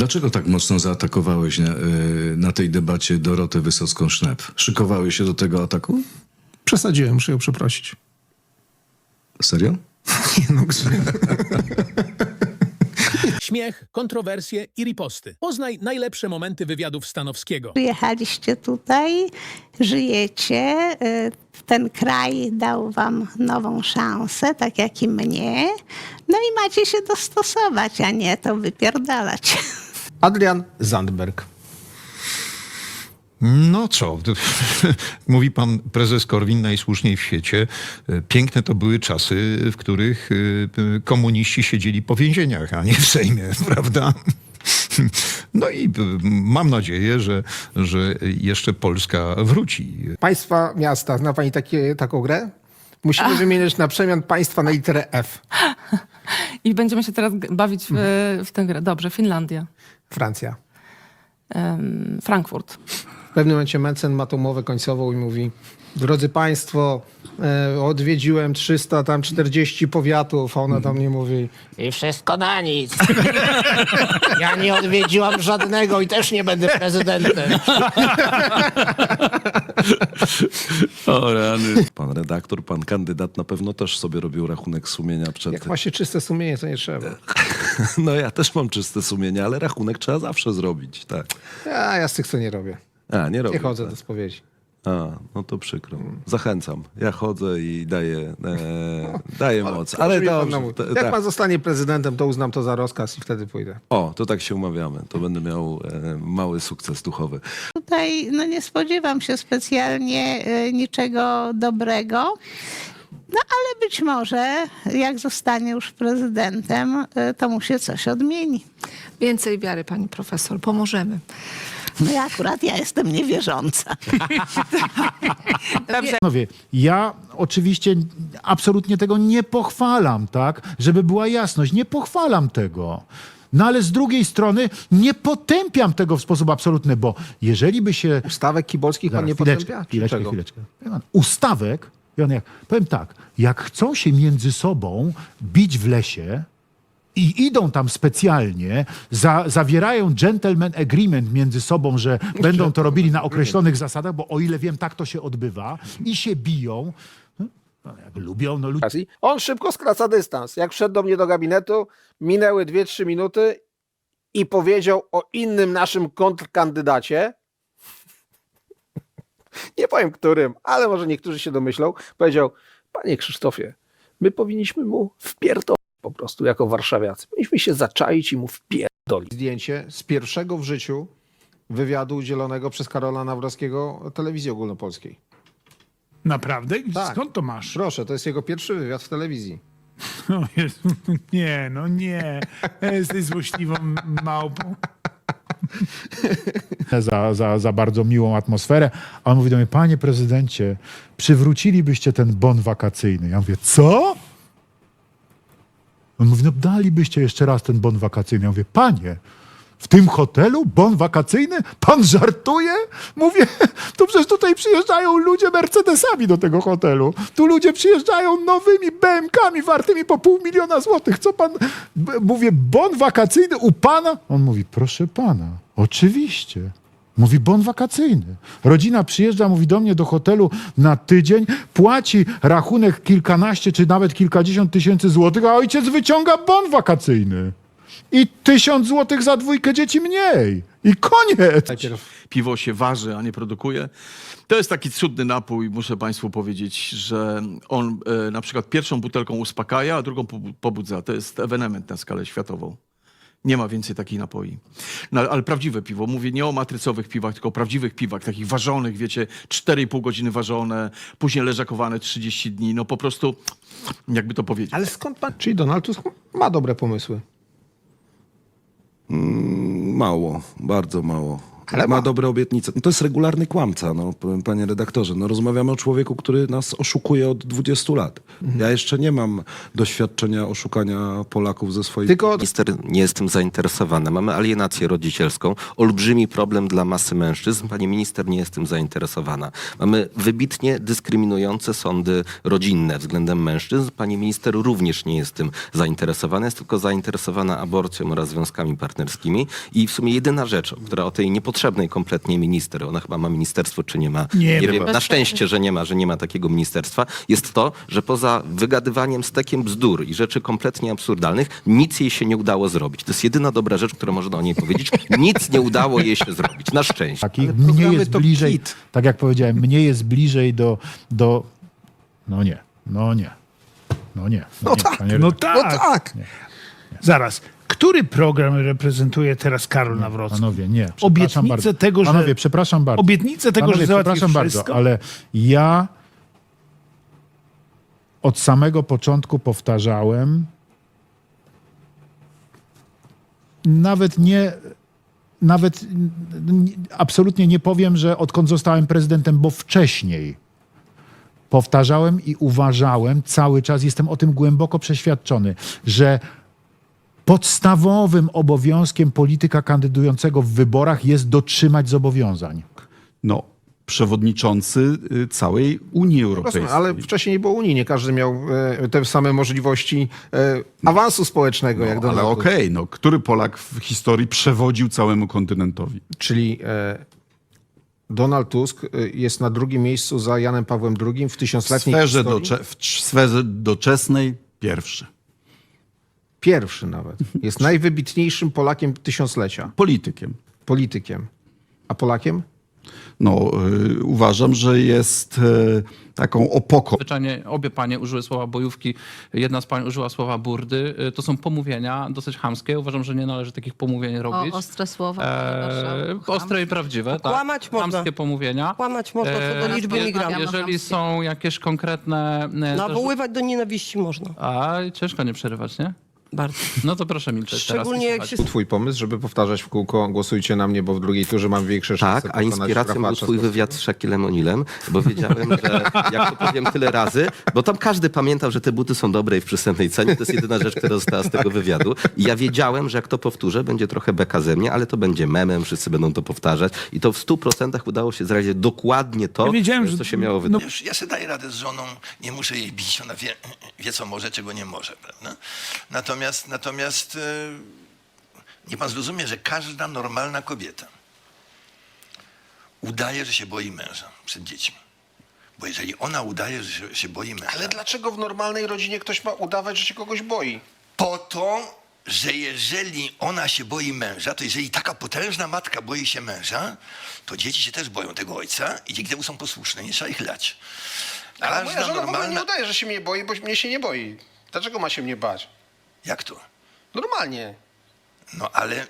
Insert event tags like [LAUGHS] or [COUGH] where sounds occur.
Dlaczego tak mocno zaatakowałeś na, y, na tej debacie Dorotę Wysocką-Sznep? Szykowałeś się do tego ataku? Przesadziłem, muszę ją przeprosić. Serio? [LAUGHS] Nie no. Śmiech, kontrowersje i riposty. Poznaj najlepsze momenty wywiadów Stanowskiego. Przyjechaliście tutaj, żyjecie, y, ten kraj dał wam nową szansę, tak jak i mnie. No i macie się dostosować, a nie to wypierdalać. [LAUGHS] Adrian Zandberg. No co, [LAUGHS] mówi pan prezes Korwin najsłuszniej w świecie. Piękne to były czasy, w których y, y, komuniści siedzieli po więzieniach, a nie w Sejmie, [LAUGHS] prawda? No i y, mam nadzieję, że, że jeszcze Polska wróci. Państwa miasta. Zna pani takie, taką grę? Musimy wymieniać na przemian państwa na literę F. [LAUGHS] I będziemy się teraz bawić w, w tę grę. Dobrze, Finlandia, Francja. Frankfurt, W pewnym momencie Mencen ma tą mowę końcową i mówi Drodzy Państwo, e, odwiedziłem 300, tam 40 powiatów, a ona tam nie mówi i wszystko na nic. Ja nie odwiedziłam żadnego i też nie będę prezydentem. [LAUGHS] [LAUGHS] O rany. Pan redaktor, pan kandydat na pewno też sobie robił rachunek sumienia przed... Jak ma się czyste sumienie, to nie trzeba. [LAUGHS] No ja też mam czyste sumienie, ale rachunek trzeba zawsze zrobić, tak. Ja, ja z tych co nie robię. A, nie robię. Nie chodzę tak. do spowiedzi. A, no to przykro. Zachęcam. Ja chodzę i daję, e, daję [LAUGHS] moc. Ale pan dobrze. Jak tak. pan zostanie prezydentem, to uznam to za rozkaz i wtedy pójdę. O, to tak się umawiamy. To będę miał e, mały sukces duchowy. Tutaj no, nie spodziewam się specjalnie y, niczego dobrego. No ale być może, jak zostanie już prezydentem, y, to mu się coś odmieni. Więcej wiary, pani profesor, pomożemy. No i akurat ja jestem niewierząca. [LAUGHS] Panowie, ja oczywiście absolutnie tego nie pochwalam, tak? Żeby była jasność, nie pochwalam tego. No ale z drugiej strony nie potępiam tego w sposób absolutny, bo jeżeli by się... Ustawek kibolskich pan nie chwileczkę, potępia? Czy chwileczkę, czego? chwileczkę. Wie pan, Ustawek, wie pan jak, powiem tak, jak chcą się między sobą bić w lesie i idą tam specjalnie, za, zawierają gentleman agreement między sobą, że będą to robili na określonych zasadach, bo o ile wiem, tak to się odbywa i się biją. No, jak lubią, no Rosji. On szybko skraca dystans. Jak wszedł do mnie do gabinetu, minęły 2-3 minuty i powiedział o innym naszym kontrkandydacie. [LAUGHS] Nie powiem którym, ale może niektórzy się domyślą. Powiedział, panie Krzysztofie, my powinniśmy mu wpierdolić po prostu jako warszawiacy. Powinniśmy się zaczaić i mu wpierdolić. Zdjęcie z pierwszego w życiu wywiadu udzielonego przez Karola Nawrockiego telewizji ogólnopolskiej. Naprawdę? Tak. Skąd to masz? Proszę, to jest jego pierwszy wywiad w telewizji. [LAUGHS] No, Jezu, nie, no nie. Jesteś złośliwą małpą. [LAUGHS] za, za, za bardzo miłą atmosferę. A on mówi do mnie, panie prezydencie, przywrócilibyście ten bon wakacyjny. Ja mówię, co? On mówi, no dalibyście jeszcze raz ten bon wakacyjny. Ja mówię, panie, w tym hotelu bon wakacyjny? Pan żartuje? Mówię, to [LAUGHS] przecież tutaj przyjeżdżają ludzie Mercedesami do tego hotelu. Tu ludzie przyjeżdżają nowymi BMKami wartymi po pół miliona złotych. Co pan... Mówię, bon wakacyjny u pana? On mówi, proszę pana, oczywiście. Mówi, bon wakacyjny. Rodzina przyjeżdża, mówi do mnie do hotelu na tydzień, płaci rachunek kilkanaście czy nawet kilkadziesiąt tysięcy złotych, a ojciec wyciąga bon wakacyjny. I tysiąc złotych za dwójkę dzieci mniej. I koniec. Najpierw piwo się waży, a nie produkuje. To jest taki cudny napój, muszę Państwu powiedzieć, że on e, na przykład pierwszą butelką uspokaja, a drugą pobu- pobudza. To jest ewenement na skalę światową. Nie ma więcej takich napoi. No, ale prawdziwe piwo, mówię nie o matrycowych piwach, tylko o prawdziwych piwach, takich ważonych, wiecie, 4,5 godziny ważone, później leżakowane 30 dni, no po prostu, jakby to powiedzieć. Ale skąd pan... Czyli Donald Tusk ma dobre pomysły. Mało, bardzo mało. Ale ma dobre obietnice. No to jest regularny kłamca, no, p- panie redaktorze. No, rozmawiamy o człowieku, który nas oszukuje od 20 lat. Ja jeszcze nie mam doświadczenia oszukania Polaków ze swoich... Tylko Minister nie jest tym zainteresowany. Mamy alienację rodzicielską, olbrzymi problem dla masy mężczyzn. Pani minister nie jest tym zainteresowana. Mamy wybitnie dyskryminujące sądy rodzinne względem mężczyzn. Pani minister również nie jest tym zainteresowana. Jest tylko zainteresowana aborcją oraz związkami partnerskimi. I w sumie jedyna rzecz, która o tej niepotrzebnej kompletnie minister, ona chyba ma ministerstwo, czy nie ma, Nie nie ma. wiem, na szczęście, że nie ma, że nie ma takiego ministerstwa, jest to, że poza wygadywaniem stekiem bzdur i rzeczy kompletnie absurdalnych, nic jej się nie udało zrobić. To jest jedyna dobra rzecz, którą można o niej powiedzieć. Nic nie udało jej się zrobić. Na szczęście. Takich mnie jest to bliżej, kit. tak jak powiedziałem, mnie jest bliżej do, do no nie, no nie, no nie. No nie, tak, No tak. No tak. Zaraz. Który program reprezentuje teraz Karol Nawrocki? Panowie, nie. Obietnicę bardzo. tego, że- Panowie, przepraszam bardzo. Obietnicę tego, Panowie, że załatwi przepraszam wszystko? bardzo, ale ja od samego początku powtarzałem, nawet nie, nawet absolutnie nie powiem, że odkąd zostałem prezydentem, bo wcześniej powtarzałem i uważałem cały czas, jestem o tym głęboko przeświadczony, że podstawowym obowiązkiem polityka kandydującego w wyborach jest dotrzymać zobowiązań. no, przewodniczący y, całej Unii Europejskiej. Rozumiem, ale wcześniej nie było Unii, nie każdy miał e, te same możliwości e, awansu społecznego, jak no, Donald ale Tusk. okej, no, który Polak w historii przewodził całemu kontynentowi? Czyli e, Donald Tusk jest na drugim miejscu za Janem Pawłem II w W tysiącletniej sferze, historii. docze, w sferze doczesnej pierwszy. Pierwszy nawet. Jest najwybitniejszym Polakiem tysiąclecia. Politykiem. Politykiem. A Polakiem? No, y, uważam, że jest y, taką opoką. Zwyczajnie obie panie użyły słowa bojówki, jedna z pań użyła słowa burdy. Y, To są pomówienia dosyć chamskie. Uważam, że nie należy takich pomówień robić. ostre słowa. E, ostre i prawdziwe. Tak. Kłamać można. Chamskie pomówienia. Kłamać można co do liczby migrantów. Jeżeli są jakieś konkretne... e, zarzu- do nienawiści można. A, ciężko nie przerywać, nie? Bardzo. No to proszę milczeć teraz. i słuchać. Był twój pomysł, żeby powtarzać w kółko głosujcie na mnie, bo w drugiej turze mam większe szanse Tak, a inspiracją był twój wywiad z Shaquillem O'Nealem, bo wiedziałem, że jak to powiem tyle razy, bo tam każdy pamiętał, że te buty są dobre i w przystępnej cenie. To jest jedyna rzecz, która została z tego wywiadu. I ja wiedziałem, że jak to powtórzę, będzie trochę beka ze mnie, ale to będzie memem, wszyscy będą to powtarzać. I to w stu procentach udało się zrealizować dokładnie to, Ja wiedziałem, że- co się miało wydarzyć. Wiesz, ja sobie daję radę z żoną, nie muszę jej bić, ona wie, wie co może, czego nie może, prawda? Natomiast, natomiast e, niech pan zrozumie, że każda normalna kobieta udaje, że się boi męża przed dziećmi. Bo jeżeli ona udaje, że się, się boi męża, Ale dlaczego w normalnej rodzinie ktoś ma udawać, że się kogoś boi? po to, że jeżeli ona się boi męża, to jeżeli taka potężna matka boi się męża, to dzieci się też boją tego ojca i dzięki temu są posłuszne, nie trzeba ich lać. Ale moja żona w ogóle nie normalna... udaje, że się mnie boi, bo mnie się nie boi. Dlaczego ma się mnie bać? Jak to? Normalnie. No ale